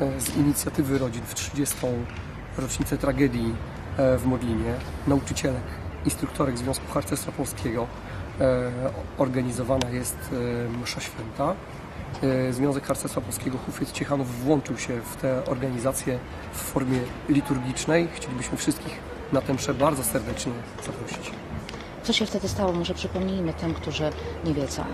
e, z inicjatywy rodzin w 30. rocznicę tragedii e, w Modlinie, nauczycielek, instruktorek Związku Harcerstwa Polskiego e, organizowana jest msza święta. Związek Harcerstwa Polskiego Hufiec Ciechanów włączył się w tę organizację w formie liturgicznej. Chcielibyśmy wszystkich na tę mszę bardzo serdecznie zaprosić. Co się wtedy stało? Może przypomnijmy tym, którzy nie wiedzą.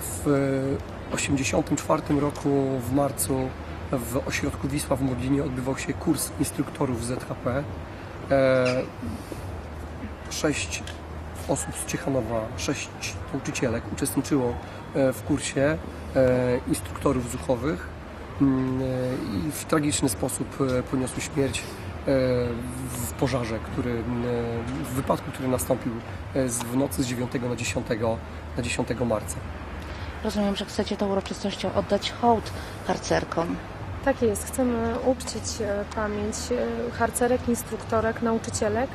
W 1984 roku w marcu w ośrodku Wisła w Modlinie odbywał się kurs instruktorów ZHP. E, Sześć osób z Ciechanowa, sześć nauczycielek uczestniczyło e, w kursie e, instruktorów zuchowych Mm, i w tragiczny sposób poniosły śmierć w pożarze, który, w wypadku, który nastąpił w nocy z 9 na 10, na 10 marca. Rozumiem, że chcecie tą uroczystością oddać hołd harcerkom. Tak jest, chcemy uczcić e, pamięć e, harcerek, instruktorek, nauczycielek,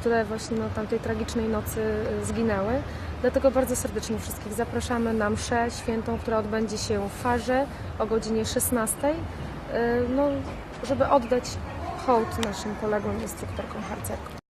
które właśnie no, tamtej tragicznej nocy e, zginęły. Dlatego bardzo serdecznie wszystkich zapraszamy na mszę świętą, która odbędzie się w Farze o godzinie 16, e, no, żeby oddać hołd naszym kolegom, instruktorkom, harcerkom.